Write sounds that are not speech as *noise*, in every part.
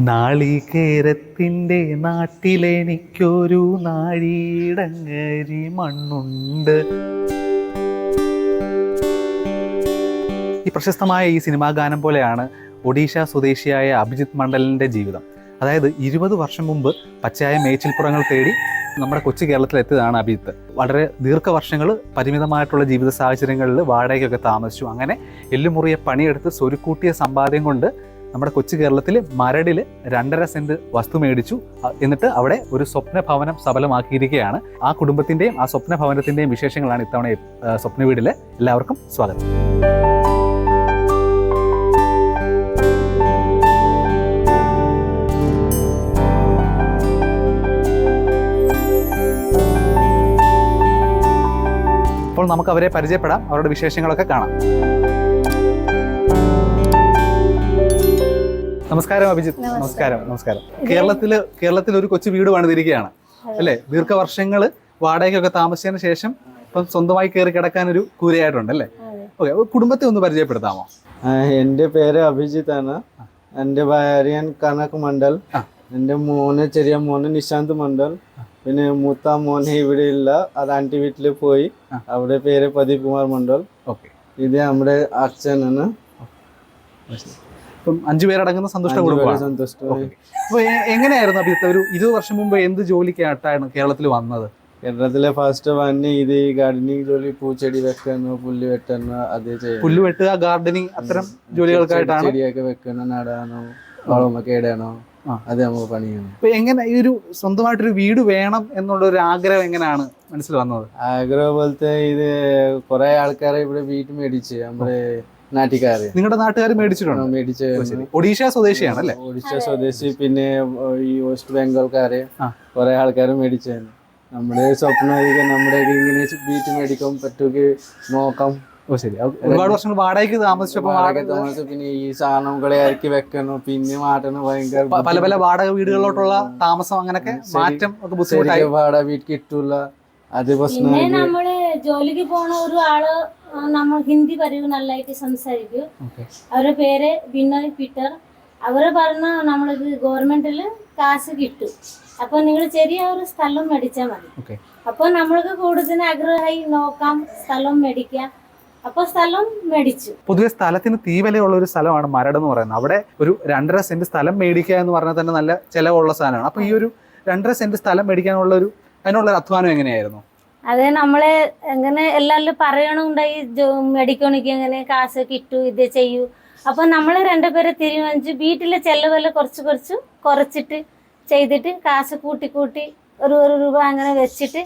നാളികേരത്തിന്റെ നാട്ടിലെനിക്കൊരു നാഴീടങ്ങരി മണ്ണുണ്ട്. ഈ പ്രശസ്തമായ ഈ സിനിമാ ഗാനം പോലെയാണ് ഒഡീഷ സ്വദേശിയായ അഭിജിത് മണ്ഡലിന്റെ ജീവിതം. അതായത് ഇരുപത് വർഷം മുമ്പ് പച്ചയായ മേച്ചിൽപ്പുറങ്ങൾ തേടി നമ്മുടെ കൊച്ചു കേരളത്തിൽ എത്തിയതാണ് അഭിജിത്ത്. വളരെ ദീർഘവർഷങ്ങൾ പരിമിതമായിട്ടുള്ള ജീവിത സാഹചര്യങ്ങളിൽ വാടകയ്ക്കൊക്കെ താമസിച്ചു. അങ്ങനെ എല്ലുമുറിയെ പണിയെടുത്ത് സ്വരുക്കൂട്ടിയ സമ്പാദ്യം കൊണ്ട് നമ്മുടെ കൊച്ചു കേരളത്തിൽ മരടിൽ രണ്ടര സെന്റ് വസ്തു മേടിച്ചു. എന്നിട്ട് അവിടെ ഒരു സ്വപ്ന ഭവനം സഫലമാക്കിയിരിക്കുകയാണ് ആ കുടുംബത്തിന്റെയും ആ സ്വപ്ന ഭവനത്തിന്റെയും വിശേഷങ്ങളാണ് ഇത്തവണ സ്വപ്ന വീടിൽ എല്ലാവർക്കും സ്വാഗതം. അപ്പോൾ നമുക്ക് അവരെ പരിചയപ്പെടാം. അവരുടെ വിശേഷങ്ങളൊക്കെ കാണാം. നമസ്കാരം അഭിജിത്ത്. നമസ്കാരം. നമസ്കാരം കേരളത്തിൽ കേരളത്തിൽ ഒരു കൊച്ചു വീട് പണിതിരിക്കുകയാണ് അല്ലേ? ദീർഘവർഷങ്ങൾ വാടകയ്ക്കൊക്കെ താമസിച്ചതിന് ശേഷം ഇപ്പം സ്വന്തമായി കയറി കിടക്കാൻ ഒരു കൂരയായിട്ടുണ്ട് അല്ലേ? ഓക്കെ കുടുംബത്തെ ഒന്ന് പരിചയപ്പെടുത്താമോ? എന്റെ എന്റെ പേര് അഭിജിത്ത് ആണ്. എന്റെ ഭാര്യൻ കനക് മണ്ഡൽ. എന്റെ എന്റെ മോന് ചെറിയ മോന് നിശാന്ത് മണ്ഡൽ. പിന്നെ മൂത്ത മോനെ ഇവിടെ ഇല്ല. അത് ആന്റി വീട്ടിൽ പോയി. അവിടെ പേര് പ്രദീപ് കുമാർ മണ്ഡൽ. ഓക്കെ. ഇത് നമ്മുടെ അച്ഛനാണ്. ഇപ്പം അഞ്ചു പേരടങ്ങുന്ന സന്തുഷ്ട കുടുംബമാണ്. അപ്പൊ എങ്ങനെയായിരുന്നു അഭിജിത്ത്? ഒരു ഇരുപത് വർഷം മുമ്പ് എന്ത് ജോലിക്കായിട്ടാണ് കേരളത്തിൽ വന്നത്? കേരളത്തിലെ ഫസ്റ്റ് വന്ന് ഇത് ഈ ഗാർഡനിങ് ജോലി പൂച്ചെടി വെക്കുന്നു പുല്ല് വെട്ടുന്ന അത് പുല്ല് വെട്ടുക ഗാർഡനിങ് അത്തരം ജോലികൾക്കായിട്ടാണ്? ചെടിയൊക്കെ വെക്കണോ നടാനോ വളമൊക്കെ ഇടണോ അത് നമുക്ക് പണിയാണ് അപ്പൊ എങ്ങനെ ഈ ഒരു സ്വന്തമായിട്ടൊരു വീട് വേണം എന്നുള്ള ഒരു ആഗ്രഹം എങ്ങനെയാണ് മനസ്സിൽ വന്നത്? ആഗ്രഹം പോലത്തെ ഇത് കൊറേ ആൾക്കാരെ ഇവിടെ വീട് മേടിച്ച്. നമ്മുടെ നാട്ടിക്കാര്. നിങ്ങളുടെ നാട്ടുകാർ മേടിച്ചിട്ടുണ്ടോ? മേടിച്ച്. ഒഡീഷ സ്വദേശിയാണ് അല്ലേ? ഒഡീഷ സ്വദേശി പിന്നെ ഈ വെസ്റ്റ് ബംഗാൾക്കാര്. കുറെ ആൾക്കാർ മേടിച്ചായിരുന്നു നമ്മുടെ സ്വപ്നമായിരിക്കും നമ്മുടെ ഇങ്ങനെ ബീറ്റ് മേടിക്കാൻ പറ്റുമെങ്കിൽ നോക്കാം. ഓ ശരി. ഒരുപാട് വർഷങ്ങൾ വാടകയ്ക്ക് താമസിച്ചപ്പോൾ വാടക താമസിച്ചു പിന്നെ ഈ സാധനങ്ങളെ ഇറക്കി വെക്കണം പിന്നെ മാറ്റണം ഭയങ്കര പല പല വാടക വീടുകളിലോട്ടുള്ള താമസം അങ്ങനൊക്കെ മാറ്റം ഒക്കെ ബുദ്ധിമുട്ടായി. വാടക വീട്ടിൽ കിട്ടൂല. അത് നമ്മൾ ജോലിക്ക് പോണ ഒരു ആൾ നമ്മൾ ഹിന്ദി പറയൂ നല്ലതായിട്ട് സംസാരിക്കും. അവരുടെ പേര് ബിനോയ് പീറ്റർ. അവരെ പറഞ്ഞ നമ്മളിത് ഗവൺമെന്റിൽ കാശ് കിട്ടും. അപ്പൊ നിങ്ങൾ ചെറിയ ഒരു സ്ഥലം മേടിച്ചാൽ മതി. അപ്പൊ നമ്മൾക്ക് കൂടുതൽ ആഗ്രഹമായി നോക്കാം സ്ഥലം മേടിക്കാം. അപ്പൊ സ്ഥലം മേടിച്ചു. പൊതുവെ സ്ഥലത്തിന് തീവലയുള്ള ഒരു സ്ഥലമാണ് മരട് എന്ന് പറയുന്നത്. അവിടെ ഒരു രണ്ടര സെന്റ് സ്ഥലം മേടിക്കുക എന്ന് പറഞ്ഞാൽ തന്നെ നല്ല ചിലവുള്ള സ്ഥലമാണ് അപ്പൊ ഈ ഒരു രണ്ടര സെന്റ് സ്ഥലം മേടിക്കാനുള്ള ഒരു അതിനുള്ള അധ്വാനം എങ്ങനെയായിരുന്നു? അതെ നമ്മളെ എങ്ങനെ എല്ലാവരും പറയണുണ്ടായി മെഡിക്കണിക്ക് എങ്ങനെ കാശ് കിട്ടൂ ഇത് ചെയ്യൂ. അപ്പൊ നമ്മൾ രണ്ടുപേരെ തീരുമാനിച്ചു വീട്ടിലെ ചെലവെല്ലാം കുറച്ച് കുറച്ച് കുറച്ചിട്ട് ചെയ്തിട്ട് കാശ് കൂട്ടി കൂട്ടി ഒരു ഒരു രൂപ അങ്ങനെ വെച്ചിട്ട്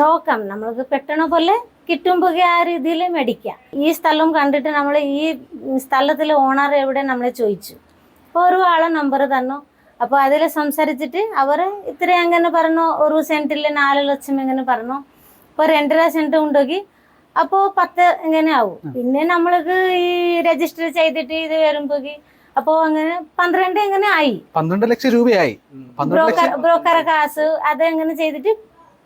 നോക്കാം. നമ്മൾക്ക് പെട്ടണ പോലെ കിട്ടുമ്പോൾ ആ രീതിയിൽ മേടിക്കാം. ഈ സ്ഥലം കണ്ടിട്ട് നമ്മൾ ഈ സ്ഥലത്തിലെ ഓണർ എവിടെ നമ്മളെ ചോദിച്ചു. അപ്പോൾ ഒരു ആളെ നമ്പർ തന്നു. അപ്പോൾ അതിൽ സംസാരിച്ചിട്ട് അവർ ഇത്ര അങ്ങനെ പറഞ്ഞു ഒരു സെന്റിൽ നാല് ലക്ഷം എങ്ങനെ പറഞ്ഞു. ഇപ്പോൾ രണ്ടര സെന്റ് ഉണ്ടെങ്കിൽ അപ്പോ പത്ത് ഇങ്ങനെ ആവും. പിന്നെ നമ്മൾക്ക് ഈ രജിസ്റ്റർ ചെയ്തിട്ട് ഇത് വരുമ്പോ അപ്പോ അങ്ങനെ പന്ത്രണ്ട് ഇങ്ങനെ ആയി. പന്ത്രണ്ട് ലക്ഷം രൂപയായി. ബ്രോക്കറെ ബ്രോക്കർ ലക്ഷം ബ്രോക്കർ കാശ് അത് എങ്ങനെ ചെയ്തിട്ട്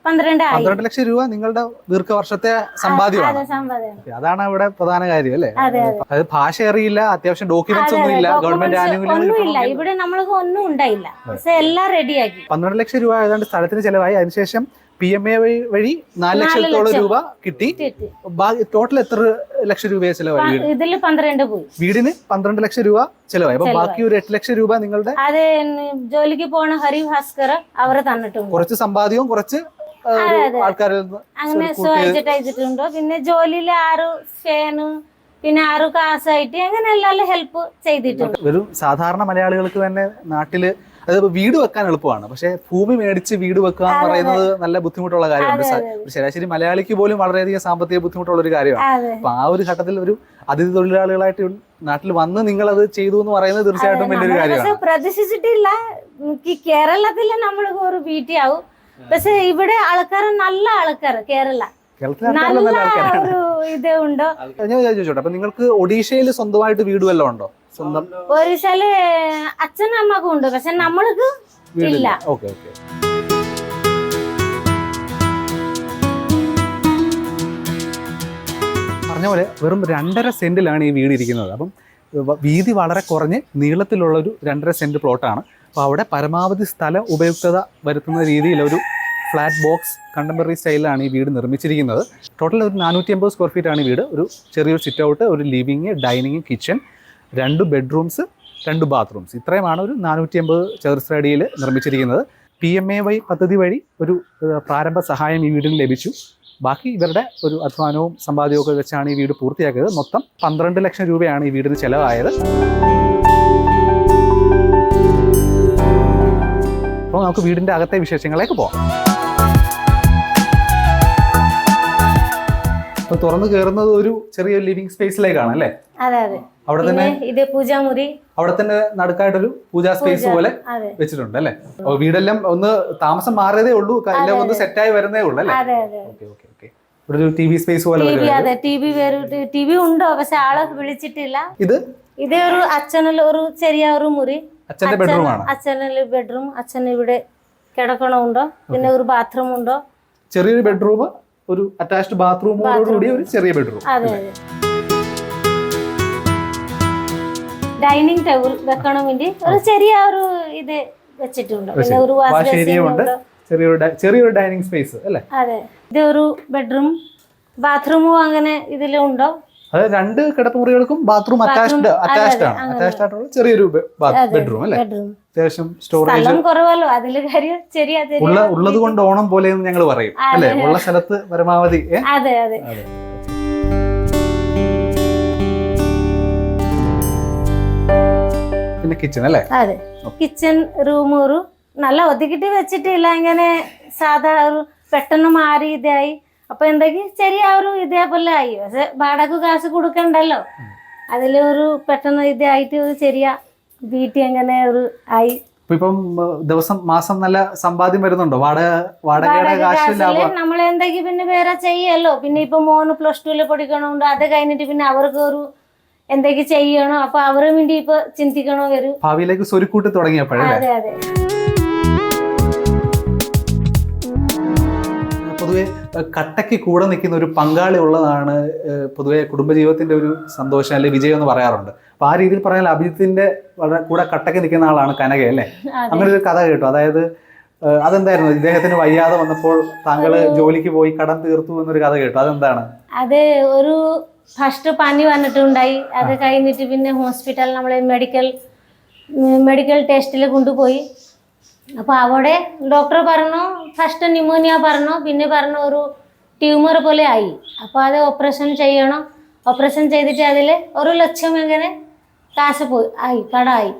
പന്ത്രണ്ട് ലക്ഷം രൂപ നിങ്ങളുടെ ദീർഘവർഷത്തെ സമ്പാദ്യമാണ്. അതെ സമ്പാദ്യം അതാണ് ഇവിടെ പ്രധാന കാര്യം അല്ലേ? അത് അതായത് ഭാഷ അറിയില്ല അത്യാവശ്യം ഡോക്യുമെന്റ്സ് ഒന്നും ഇല്ല ഗവൺമെന്റ് ഒന്നുമില്ല. ഇവിടെ നമ്മൾക്ക് ഒന്നും ഉണ്ടായില്ല. പക്ഷെ എല്ലാം റെഡിയാക്കി പന്ത്രണ്ട് ലക്ഷം രൂപ ഏതാണ്ട് സ്ഥലത്തിന് ചെലവായി. അതിനുശേഷം പി എം എ വഴി നാല് ലക്ഷത്തോളം രൂപ കിട്ടി. ടോട്ടൽ എത്ര ലക്ഷം രൂപയെ ചെലവായി? വീട്? ഇതിൽ പന്ത്രണ്ട് പോയി. വീടിന് പന്ത്രണ്ട് ലക്ഷം രൂപ ചെലവായി. അപ്പൊ ബാക്കി ഒരു എട്ട് ലക്ഷം രൂപ നിങ്ങളുടെ അതെ ജോലിക്ക് പോണ ഹരി ഭാസ്കർ അവരെ തന്നിട്ടുണ്ട് കുറച്ച് സമ്പാദ്യവും കുറച്ച് ഒരു അങ്ങനെ സ്വയച്ചിട്ട് പിന്നെ ജോലിയിൽ ആറ് ഫാന് പിന്നെ ആറ് കാശായിട്ട് അങ്ങനെ എല്ലാം ഹെൽപ്പ് ചെയ്തിട്ടുണ്ട്. വെറും സാധാരണ മലയാളികൾക്ക് തന്നെ നാട്ടിൽ അതായത് വീട് വെക്കാൻ എളുപ്പമാണ്. പക്ഷെ ഭൂമി മേടിച്ച് വീട് വെക്കുക എന്ന് പറയുന്നത് നല്ല ബുദ്ധിമുട്ടുള്ള കാര്യമാണ്. ശരാശരി മലയാളിക്ക് പോലും വളരെയധികം സാമ്പത്തിക ബുദ്ധിമുട്ടുള്ള ഒരു കാര്യമാണ്. അപ്പൊ ആ ഒരു ഘട്ടത്തിൽ ഒരു അതിഥി തൊഴിലാളികളായിട്ട് നാട്ടിൽ വന്ന് നിങ്ങൾ അത് ചെയ്തു എന്ന് പറയുന്നത് തീർച്ചയായിട്ടും വലിയൊരു കാര്യമാണ്. പ്രതീക്ഷിച്ചിട്ടില്ല. കേരളത്തിൽ നമ്മൾക്ക് ഒരു വീട്ടിയാവും. പക്ഷെ ഇവിടെ ആൾക്കാർ നല്ല ആൾക്കാർ കേരള. നല്ല ഒരു ഇത് ഉണ്ടോ? ഞാൻ ചോദിച്ചോട്ടെ അപ്പൊ നിങ്ങൾക്ക് ഒഡീഷയിൽ സ്വന്തമായിട്ട് വീട് വല്ലതും ഉണ്ടോ? സ്വന്തം ഒരിശാൽ അച്ഛനും അമ്മക്കും ഉണ്ട് പക്ഷെ നമ്മൾക്ക് ഇല്ല. Okay okay. പറഞ്ഞ പോലെ വെറും രണ്ടര സെന്റിലാണ് ഈ വീട് ഇരിക്കുന്നത്. അപ്പം വീതി വളരെ കുറഞ്ഞ് നീളത്തിലുള്ള ഒരു രണ്ടര സെന്റ് പ്ലോട്ടാണ്. അപ്പോൾ അവിടെ പരമാവധി സ്ഥല ഉപയുക്തത വരുത്തുന്ന രീതിയിൽ ഒരു ഫ്ലാറ്റ് ബോക്സ് കണ്ടംപററി സ്റ്റൈലിലാണ് ഈ വീട് നിർമ്മിച്ചിരിക്കുന്നത്. ടോട്ടൽ ഒരു നാനൂറ്റി അമ്പത് സ്ക്വയർ ഫീറ്റ് ആണ് ഈ വീട്. ഒരു ചെറിയൊരു സിറ്റ് ഔട്ട് ഒരു ലിവിങ് ഡൈനിങ് കിച്ചൺ. രണ്ട് ബെഡ്റൂംസ് രണ്ട് ബാത്റൂംസ്. ഇത്രയുമാണ് ഒരു നാനൂറ്റി അമ്പത് ചതുരശ്രടിയിൽ നിർമ്മിച്ചിരിക്കുന്നത്. പി എം എ വൈ പദ്ധതി വഴി ഒരു പ്രാരംഭ സഹായം ഈ വീടിന് ലഭിച്ചു. ബാക്കി ഇവരുടെ ഒരു അധ്വാനവും സമ്പാദ്യവും ഒക്കെ വെച്ചാണ് ഈ വീട് പൂർത്തിയാക്കിയത്. മൊത്തം പന്ത്രണ്ട് ലക്ഷം രൂപയാണ് ഈ വീടിന് ചിലവായത്. അപ്പോൾ നമുക്ക് വീടിന്റെ അകത്തെ വിശേഷങ്ങളിലേക്ക് പോകാം. അപ്പോൾ തുറന്നു കയറുന്നത് ഒരു ചെറിയ ലിവിംഗ് സ്പേസിലേക്കാണ് അല്ലേ? അതെ അതെ. അവിടെ തന്നെ ഇത് പൂജാമുറി. അവിടെ തന്നെ നടുക്കായിട്ടൊരു പൂജാ സ്പേസ് പോലെ വെച്ചിട്ടുണ്ട് അല്ലേ? വീടെല്ലാം ഒന്ന് താമസം മാറിയതേ ഉള്ളൂ എല്ലാം ഒന്ന് സെറ്റായി വരുന്നേ ഉള്ളൂ അല്ലേ? Okay okay okay. ഒരു ടി വി സ്പേസ് പോലെ അതെ ടി വി ടി വി ഉണ്ടോ പക്ഷെ ആളെ വിളിച്ചിട്ടില്ല. ഇത്? ഇത് ഒരു അച്ഛനെ ഒരു ചെറിയ ഒരു മുറി. അച്ഛന്റെ ബെഡ്റൂം ആണ്. അച്ഛനിൽ ബെഡ്റൂം അച്ഛൻ ഇവിടെ കിടക്കണമുണ്ടോ? പിന്നെ ഒരു ബാത്റൂം ഉണ്ടോ? ചെറിയൊരു ബെഡ്റൂം ഒരു അറ്റാച്ച്ഡ് ബാത്റൂമോട് കൂടി ഒരു ചെറിയ ബെഡ്റൂം അതെ അതെ. ഡൈനിങ് ടേബിൾ വെക്കണം വേണ്ടി ഒരു ചെറിയ ഒരു ഇത് വെച്ചിട്ടുണ്ട്. പിന്നെ ഒരു ചെറിയൊരു ഡൈനിങ് സ്പേസ് അല്ലേ? അതെ. ഇത് ഒരു ബെഡ്റൂം ബാത്റൂമും അങ്ങനെ ഇതിലുണ്ടോ? അത് രണ്ട് കിടപ്പുമുറികൾക്കും ബാത്റൂം അറ്റാച്ച്ഡ് അറ്റാച്ച്ഡ് ആണ്. അറ്റാച്ച്ഡ് ആയിട്ടുള്ള ചെറിയൊരു ബെഡ്റൂം അല്ലേ? അത്യാവശ്യം സ്റ്റോറേജ് ഉള്ള ഉള്ളത് കൊണ്ട് ഓണം പോലെ ഞങ്ങൾ പറയും അല്ലേ? ഉള്ള സ്ഥലത്ത് പരമാവധി അതെ അതെ. പിന്നെ കിച്ചൺ അല്ലേ? അതെ. കിച്ചൺ റൂം ഒരു നല്ല ഒതുക്കിട്ട് വെച്ചിട്ടില്ല ഇങ്ങനെ സാധാ ഒരു പെട്ടെന്ന് മാറി ഇതായി. അപ്പൊ എന്തെങ്കിലും ചെറിയ ഒരു ഇതേപോലെ ആയി. പക്ഷെ വാടക കാശ് കൊടുക്കണ്ടല്ലോ. അതിലൊരു പെട്ടെന്ന് ഇതായിട്ട് ഒരു ചെറിയ വീട്ടിൽ അങ്ങനെ ഒരു ആയി. ഇപ്പൊ ദിവസം മാസം നല്ല സമ്പാദ്യം വരുന്നുണ്ടോ? വാടക വാടകയുടെ കാശിൽ നമ്മൾ എന്തെങ്കിലും പിന്നെ വേറെ ചെയ്യല്ലോ. പിന്നെ ഇപ്പൊ മോന് പ്ലസ് ടുവിൽ പഠിക്കണമുണ്ട് അത് കഴിഞ്ഞിട്ട് പിന്നെ അവർക്ക് ഒരു എന്തെങ്കിലും ചെയ്യണോ? അപ്പൊ അവരും വേണ്ടി ഇപ്പൊ ചിന്തിക്കണോ വരും ഭാവിയിലേക്ക് സ്വരുക്കൂട്ടി തുടങ്ങിയപ്പോഴേ അതെ അതെ. പൊതുവെ കട്ടയ്ക്ക് കൂടെ നിൽക്കുന്ന ഒരു പങ്കാളി ഉള്ളതാണ് പൊതുവെ കുടുംബജീവിതത്തിന്റെ ഒരു സന്തോഷം അല്ലെങ്കിൽ വിജയം എന്ന് പറയാറുണ്ട്. അപ്പൊ ആ രീതിയിൽ പറഞ്ഞാൽ അഭിജിത്തിന്റെ വളരെ കൂടെ കട്ടയ്ക്ക് നിൽക്കുന്ന ആളാണ് കനക അല്ലേ? അങ്ങനെ ഒരു കഥ കേട്ടു. അതായത് അതെന്തായിരുന്നു? ഇദ്ദേഹത്തിന് വയ്യാതെ വന്നപ്പോൾ താങ്കൾ ജോലിക്ക് പോയി കടം തീർത്തു എന്നൊരു കഥ കേട്ടു. അതെന്താണ്? അത് ഒരു ഫസ്റ്റ് പനി വന്നിട്ടുണ്ടായി. അത് കഴിഞ്ഞിട്ട് പിന്നെ ഹോസ്പിറ്റൽ നമ്മളെ മെഡിക്കൽ മെഡിക്കൽ ടെസ്റ്റിൽ കൊണ്ടുപോയി. അപ്പോൾ അവിടെ ഡോക്ടർ പറഞ്ഞു ഫസ്റ്റ് ന്യൂമോണിയ പറഞ്ഞു പിന്നെ പറഞ്ഞു ഒരു ട്യൂമർ പോലെ ആയി. അപ്പോൾ അത് ഓപ്പറേഷൻ ചെയ്യണം. ഓപ്പറേഷൻ ചെയ്തിട്ട് അതിൽ ഒരു ലക്ഷം എങ്ങനെ കാശ് പോയി ആയി കടായി.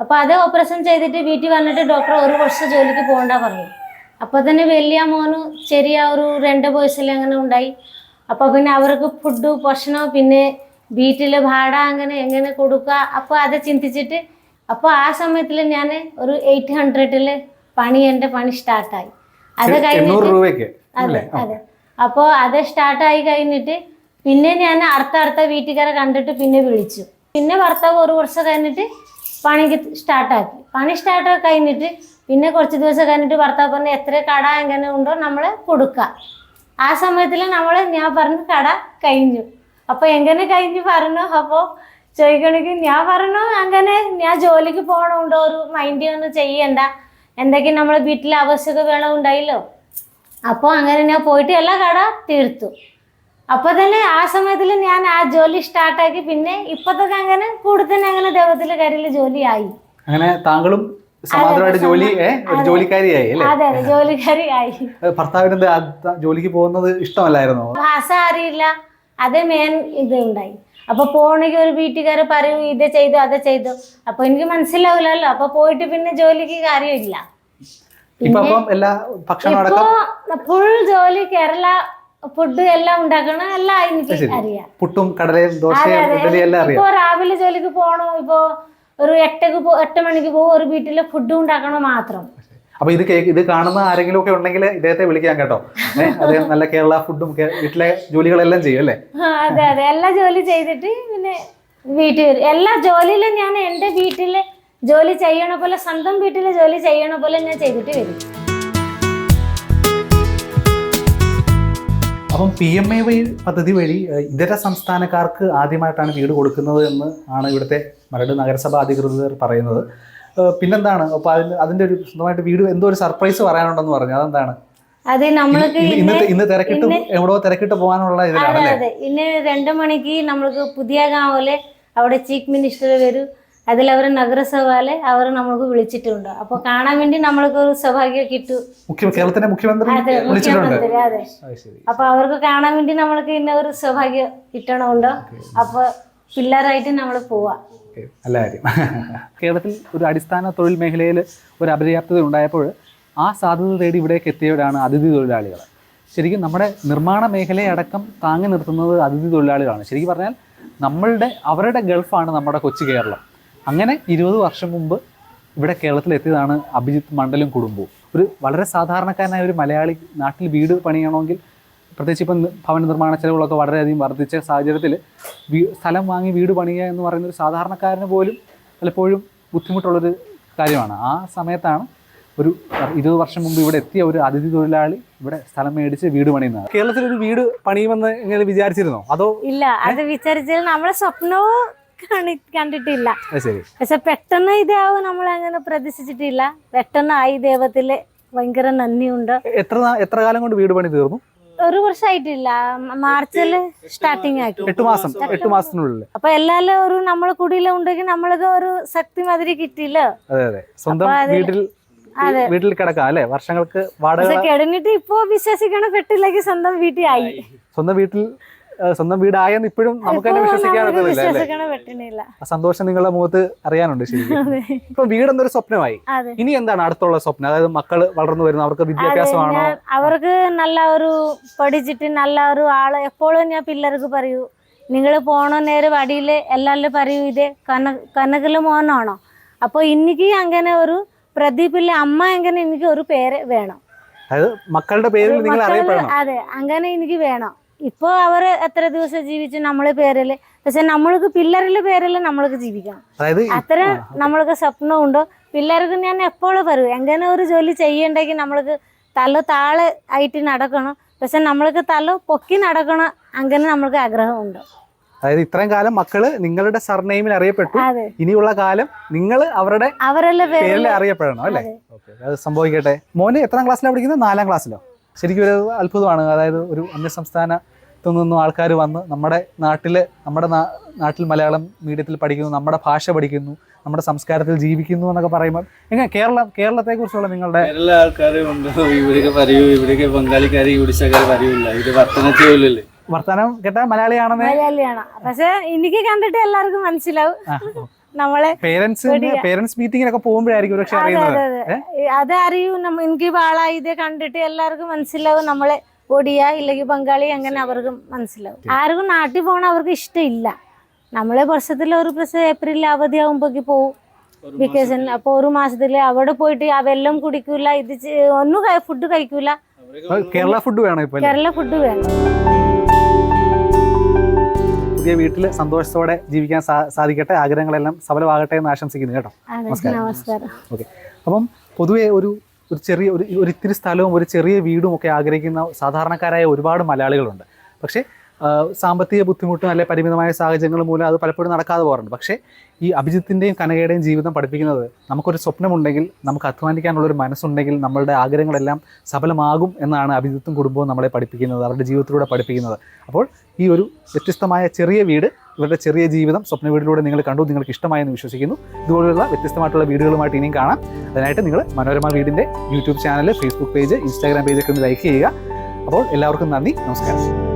അപ്പോൾ അത് ഓപ്പറേഷൻ ചെയ്തിട്ട് വീട്ടിൽ വന്നിട്ട് ഡോക്ടർ ഒരു വർഷം ജോലിക്ക് പോകണ്ട പറഞ്ഞു. അപ്പോൾ തന്നെ വലിയ മോന് ചെറിയ ഒരു രണ്ട് വയസ്സിൽ അങ്ങനെ ഉണ്ടായി. അപ്പോൾ പിന്നെ അവർക്ക് ഫുഡ് ഭക്ഷണം പിന്നെ വീട്ടിൽ ഭാട അങ്ങനെ എങ്ങനെ കൊടുക്കുക അപ്പോൾ അത് ചിന്തിച്ചിട്ട് അപ്പോൾ ആ സമയത്തിൽ ഞാൻ ഒരു എയ്റ്റ് ഹൺഡ്രഡിൽ പണി എന്റെ പണി സ്റ്റാർട്ടായി അത് കഴിഞ്ഞിട്ട് അതെ അതെ. അപ്പോൾ അത് സ്റ്റാർട്ടായി കഴിഞ്ഞിട്ട് പിന്നെ ഞാൻ അടുത്ത അടുത്ത വീട്ടുകാരെ കണ്ടിട്ട് പിന്നെ വിളിച്ചു. പിന്നെ ഭർത്താവ് ഒരു വർഷം കഴിഞ്ഞിട്ട് പണിക്ക് സ്റ്റാർട്ടാക്കി പണി സ്റ്റാർട്ട് കഴിഞ്ഞിട്ട് പിന്നെ കുറച്ച് ദിവസം കഴിഞ്ഞിട്ട് ഭർത്താവ് പറഞ്ഞു എത്ര കട എങ്ങനെ ഉണ്ടോ നമ്മൾ കൊടുക്കുക ആ സമയത്തിൽ നമ്മൾ ഞാൻ പറഞ്ഞു കട കഴിഞ്ഞു. അപ്പോൾ എങ്ങനെ കഴിഞ്ഞു പറഞ്ഞു? അപ്പോൾ ചോദിക്കണമെങ്കിൽ ഞാൻ പറഞ്ഞു അങ്ങനെ ഞാൻ ജോലിക്ക് പോകണമുണ്ടോ ഒരു മൈൻഡ് ഒന്നും ചെയ്യണ്ട. എന്തൊക്കെയും നമ്മളെ വീട്ടിൽ ആവശ്യക വേണം ഉണ്ടായില്ലോ? അപ്പോൾ അങ്ങനെ ഞാൻ പോയിട്ട് എല്ലാ കട തീർത്തു. അപ്പോൾ തന്നെ ആ സമയത്തിൽ ഞാൻ ആ ജോലി സ്റ്റാർട്ടാക്കി പിന്നെ ഇപ്പത്തൊക്കെ അങ്ങനെ കൂടുതൽ അങ്ങനെ ദൈവത്തിലെ കാര്യത്തിൽ ജോലിയായി. അങ്ങനെ താങ്കളും സമാന്തരമായിട്ട് ജോലി ജോലിക്കാരിയായി അതെ ഭർത്താവിന് ജോലിക്ക് പോകുന്നത് ഇഷ്ടമല്ലായിരുന്നോ? ഭാഷ അറിയില്ല. അതേ മെയിൻ ഇത് ഉണ്ടായി. അപ്പൊ പോണെങ്കിൽ ഒരു വീട്ടുകാരെ പറയും ഇത് ചെയ്തു അത് ചെയ്തു. അപ്പൊ എനിക്ക് മനസ്സിലാവില്ലല്ലോ. അപ്പൊ പോയിട്ട് പിന്നെ ജോലിക്ക് കാര്യമില്ല. ഇപ്പൊ ഫുൾ ജോലി കേരള ഫുഡ് എല്ലാം ഉണ്ടാക്കണ. എല്ലാം എനിക്ക് അറിയാം. പുട്ടും കടലയും ദോശയും ഇപ്പൊ രാവിലെ ജോലിക്ക് പോകണോ ഇപ്പോ ഒരു എട്ടക്ക് എട്ട് മണിക്ക് പോകും. ഒരു വീട്ടിൽ ഫുഡ് ഉണ്ടാക്കണോ മാത്രം. അപ്പൊ ഇത് കേക്ക് ഇത് കാണുന്ന ആരെങ്കിലും ഒക്കെ ഉണ്ടെങ്കിൽ ഇദ്ദേഹത്തെ വിളിക്കാൻ കേട്ടോ. *laughs* അദ്ദേഹം നല്ല കേരള ഫുഡും വീട്ടിലെ ജോലികളെല്ലാം ചെയ്യും അല്ലേ? അതെ അതെ. എല്ലാ ജോലി ചെയ്തിട്ട് പിന്നെ വീട്ടിൽ എല്ലാ ജോലിയിലും ഞാൻ എന്റെ വീട്ടിലെ ജോലി ചെയ്യണ പോലെ സ്വന്തം വീട്ടിലെ ജോലി ചെയ്യണ പോലെ ഞാൻ ചെയ്തിട്ട് വരും. അപ്പം പി എം എ വൈ പദ്ധതി വഴി ഇതര സംസ്ഥാനക്കാർക്ക് ആദ്യമായിട്ടാണ് വീട് കൊടുക്കുന്നത് എന്ന് ആണ് ഇവിടുത്തെ മരട് നഗരസഭാ അധികൃതർ പറയുന്നത്. പിന്നെന്താണ്? അപ്പൊ അതിൽ അതിന്റെ ഒരു സ്വന്തമായിട്ട് വീട് എന്തോ ഒരു സർപ്രൈസ് പറയാനുണ്ടെന്ന് പറഞ്ഞു. അതെന്താണ്? അതെ നമ്മൾക്ക് ഇന്ന് തിരക്കിട്ട് എവിടെ തിരക്കിട്ട് പോകാനുള്ള അതെ അതെ. ഇന്ന് രണ്ടു മണിക്ക് നമ്മൾക്ക് പുതിയ ഗാവിലെ അവിടെ ചീഫ് മിനിസ്റ്റർ വരും. അതിൽ അവർ നഗരസഭയിലെ അവർ നമ്മൾക്ക് വിളിച്ചിട്ടുണ്ട്. അപ്പൊ കാണാൻ വേണ്ടി നമ്മൾക്ക് ഒരു സൗഭാഗ്യം കിട്ടു. കേരളത്തിന്റെ മുഖ്യമന്ത്രി അതെ മുഖ്യമന്ത്രി അതെ. അപ്പൊ അവർക്ക് കാണാൻ വേണ്ടി നമ്മൾക്ക് ഇന്ന ഒരു സൗഭാഗ്യം കിട്ടണമുണ്ടോ. അപ്പൊ പിള്ളേരായിട്ട് നമ്മൾ പോവാ. നല്ല കാര്യം. കേരളത്തിൽ ഒരു അടിസ്ഥാന തൊഴിൽ മേഖലയിൽ ഒരു അപര്യാപ്തത ഉണ്ടായപ്പോൾ ആ സാധ്യത തേടി ഇവിടേക്ക് എത്തിയവരാണ് അതിഥി തൊഴിലാളികൾ. ശരിക്കും നമ്മുടെ നിർമ്മാണ മേഖലയെ അടക്കം താങ്ങി നിർത്തുന്നത് അതിഥി തൊഴിലാളികളാണ്. ശരിക്കും പറഞ്ഞാൽ നമ്മളുടെ അവരുടെ ഗൾഫാണ് നമ്മുടെ കൊച്ചു കേരളം. അങ്ങനെ ഇരുപത് വർഷം മുമ്പ് ഇവിടെ കേരളത്തിൽ എത്തിയതാണ് അഭിജിത്ത് മണ്ഡലും കുടുംബവും. ഒരു വളരെ സാധാരണക്കാരനായ ഒരു മലയാളി നാട്ടിൽ വീട് പണിയണമെങ്കിൽ പ്രത്യേകിച്ച് ഇപ്പം ഭവന നിർമ്മാണ ചെലവുകളൊക്കെ വളരെയധികം വർദ്ധിച്ച സാഹചര്യത്തിൽ സ്ഥലം വാങ്ങി വീട് പണിയുക എന്ന് പറയുന്ന ഒരു സാധാരണക്കാരന് പോലും പലപ്പോഴും ബുദ്ധിമുട്ടുള്ളൊരു കാര്യമാണ്. ആ സമയത്താണ് ഒരു ഇരുപത് വർഷം മുമ്പ് ഇവിടെ എത്തിയ ഒരു അതിഥി തൊഴിലാളി ഇവിടെ സ്ഥലം മേടിച്ച് വീട് പണിയുന്നത്. കേരളത്തിൽ ഒരു വീട് പണിയുമെന്ന് എങ്ങനെ വിചാരിച്ചിരുന്നോ? അതോ ഇല്ല അത് വിചാരിച്ചാൽ നമ്മളെ സ്വപ്നവും കാണി- കണ്ടിട്ടില്ല. പക്ഷെ പെട്ടെന്ന് ഇതാവും നമ്മൾ അങ്ങനെ പ്രതീക്ഷിച്ചിട്ടില്ല. പെട്ടെന്ന് ആയി ദൈവത്തിൽ ഭയങ്കര നന്ദിയുണ്ട്. എത്ര എത്ര കാലം കൊണ്ട് വീട് പണി തീർന്നു? ഒരു വർഷമായിട്ടില്ല മാർച്ചിൽ സ്റ്റാർട്ടിങ് ആക്കി. എട്ട് മാസം എട്ട് മാസത്തിനുള്ളിൽ അപ്പൊ എല്ലാരും ഒരു നമ്മളെ കുടിയില ഉണ്ടെങ്കിൽ നമ്മൾക്ക് ഒരു ശക്തി മാതിരി കിട്ടിയില്ല. അതെ അതെ. സ്വന്തം വീട്ടിൽ വീട്ടിൽ കിടക്കാം അല്ലേ? വർഷങ്ങൾക്ക് വാടക കിടന്നിട്ട് ഇപ്പൊ വിശ്വസിക്കണ പെട്ടിലേക്ക് സ്വന്തം വീട്ടിൽ ആയി സ്വന്തം വീട്ടിൽ സ്വന്തം വീടായെന്ന് ഇപ്പോഴും നമുക്ക് തന്നെ വിശ്വസിക്കാൻ പറ്റുന്നില്ല സന്തോഷം നിങ്ങളുടെ മുഖത്ത് അറിയാനുണ്ട് ശരിക്കും. ഇപ്പൊ വീടെന്നൊരു സ്വപ്നമായി. ഇനി എന്താണ് അടുത്തുള്ള സ്വപ്നം? അതായത് മക്കൾ വളർന്നു വരുന്ന അവർക്ക് വിദ്യാഭ്യാസമാണോ? അവർക്ക് നല്ല ഒരു പഠിച്ചിട്ട് നല്ല ഒരു ആൾ. എപ്പോഴും ഞാൻ പിള്ളേർക്ക് പറയൂ നിങ്ങൾ പോണ നേരെ വടിയിൽ എല്ലാവരും പറയൂ ഇത് കന കനകൽ മോനാണോ? അപ്പോൾ എനിക്ക് അങ്ങനെ ഒരു പ്രദീപിലെ അമ്മ എങ്ങനെ എനിക്ക് ഒരു പേര് വേണം. അതായത് മക്കളുടെ പേരിൽ നിങ്ങൾ അറിയപ്പെടണം. അതെ അങ്ങനെ എനിക്ക് വേണം. ഇപ്പോൾ അവർ എത്ര ദിവസം ജീവിച്ചു നമ്മളെ പേരിൽ പക്ഷെ നമ്മൾക്ക് പിള്ളേരുടെ പേരിൽ നമ്മൾക്ക് ജീവിക്കണം. അത്ര നമ്മൾക്ക് സ്വപ്നമുണ്ട്. പിള്ളേർക്ക് ഞാൻ എപ്പോഴും പറയും എങ്ങനെ ഒരു ജോലി ചെയ്യണ്ടെങ്കിൽ നമ്മൾക്ക് തല താളെ ആയിട്ട് നടക്കണം. പക്ഷെ നമ്മൾക്ക് തല പൊക്കി നടക്കണം അങ്ങനെ നമ്മൾക്ക് ആഗ്രഹമുണ്ട്. അതായത് ഇത്രയും കാലം മക്കൾ നിങ്ങളുടെ സർനെയിമിൽ അറിയപ്പെട്ടു. ഇനിയുള്ള കാലം നിങ്ങൾ അവരുടെ അവരെല്ലാം പേരിൽ അറിയപ്പെടണം അല്ലേ? അത്. സംഭവിക്കട്ടെ. മോന് എത്രാം ക്ലാസ്സിലാണ് പഠിക്കുന്നത്? നാലാം ക്ലാസ്സിലോ? ശരിക്കും ഒരു അത്ഭുതമാണ്. അതായത് ഒരു അന്യസംസ്ഥാനത്തു നിന്നും ആൾക്കാർ വന്ന് നമ്മുടെ നാട്ടിൽ നമ്മുടെ നാട്ടിൽ മലയാളം മീഡിയത്തിൽ പഠിക്കുന്നു നമ്മുടെ ഭാഷ പഠിക്കുന്നു നമ്മുടെ സംസ്കാരത്തിൽ ജീവിക്കുന്നു എന്നൊക്കെ പറയുമ്പോൾ എങ്ങനെ കേരളം കേരളത്തെ കുറിച്ചുള്ള നിങ്ങളുടെ എല്ലാ ആൾക്കാരും ഉണ്ട്. ഇവിടേക്ക് പറയൂ ഇവിടേക്ക് ബംഗാളിക്കാരി ഒഡീഷക്കാര് പറയൂല ഇത് വർത്തനത്തെ പോലല്ലേ വർത്തമാനം കേട്ടാൽ മലയാളിയാണെന്ന്? മലയാളിയാണ്. പക്ഷെ എനിക്ക് കണ്ടിട്ട് എല്ലാവർക്കും മനസ്സിലാവും. നമ്മളെ പേരൻസ്. പേരൻസ് മീറ്റിങ്ങിനൊക്കെ പോകുമ്പോഴായിരിക്കും പക്ഷെ അതെ അറിയുന്നത്. അതെ അറിയൂ നമ്മ എനിക്ക് വാള ഇത് കണ്ടിട്ട് എല്ലാവർക്കും മനസ്സിലാവും നമ്മളെ ഒടിയ ഇല്ലെങ്കിൽ ബംഗാളി അങ്ങനെ അവർക്ക് മനസ്സിലാവും. ആർക്കും നാട്ടിൽ പോകണം അവർക്ക് ഇഷ്ടമില്ല. നമ്മളെ വർഷത്തിൽ ഒരു പ്രശ്നം ഏപ്രിൽ അവധി ആകുമ്പോഴേക്ക് പോവും. വെക്കേഷൻ അപ്പൊ ഒരു മാസത്തിൽ അവിടെ പോയിട്ട് ആ വെള്ളം കുടിക്കൂല ഇത് ഒന്നും ഫുഡ് കഴിക്കൂല. കേരള ഫുഡ് വേണം ഇപ്പൊ കേരള ഫുഡ് വേണം. പുതിയ വീട്ടിൽ സന്തോഷത്തോടെ ജീവിക്കാൻ സാധിക്കട്ടെ. ആഗ്രഹങ്ങളെല്ലാം സഫലമാകട്ടെ എന്ന് ആശംസിക്കുന്നു കേട്ടോ. നമസ്കാരം. ഓക്കെ. അപ്പം പൊതുവെ ഒരു ഒരു ചെറിയ ഒരു ഒരു ഇത്തിരി സ്ഥലവും ഒരു ചെറിയ വീടും ഒക്കെ ആഗ്രഹിക്കുന്ന സാധാരണക്കാരായ ഒരുപാട് മലയാളികളുണ്ട്. പക്ഷേ സാമ്പത്തിക ബുദ്ധിമുട്ടും അല്ലെ പരിമിതമായ സാഹചര്യങ്ങൾ മൂലം അത് പലപ്പോഴും നടക്കാതെ പോകാറുണ്ട്. പക്ഷേ ഈ അഭിജിത്തിന്റെയും കനകയുടെയും ജീവിതം പഠിപ്പിക്കുന്നത് നമുക്കൊരു സ്വപ്നമുണ്ടെങ്കിൽ നമുക്ക് അധ്വാനിക്കാനുള്ള ഒരു മനസ്സുണ്ടെങ്കിൽ നമ്മളുടെ ആഗ്രഹങ്ങളെല്ലാം സഫലമാകും എന്നാണ് അഭിജിത്തും കുടുംബവും നമ്മളെ പഠിപ്പിക്കുന്നത് അവരുടെ ജീവിതത്തിലൂടെ പഠിപ്പിക്കുന്നത്. അപ്പോൾ ഈ ഒരു വ്യത്യസ്തമായ ചെറിയ വീട് ഇവരുടെ ചെറിയ ജീവിതം സ്വപ്ന വീടിലൂടെ നിങ്ങൾ കണ്ടു നിങ്ങൾക്ക് ഇഷ്ടമായെന്ന് വിശ്വസിക്കുന്നു. ഇതുപോലുള്ള വ്യത്യസ്തമായിട്ടുള്ള വീഡിയോകളുമായിട്ട് ഇനിയും കാണാം. അതിനായിട്ട് നിങ്ങൾ മനോരമ വീടിന്റെ YouTube channel Facebook page Instagram പേജൊക്കെ ഒന്ന് ലൈക്ക് ചെയ്യുക. അപ്പോൾ എല്ലാവർക്കും നന്ദി നമസ്കാരം.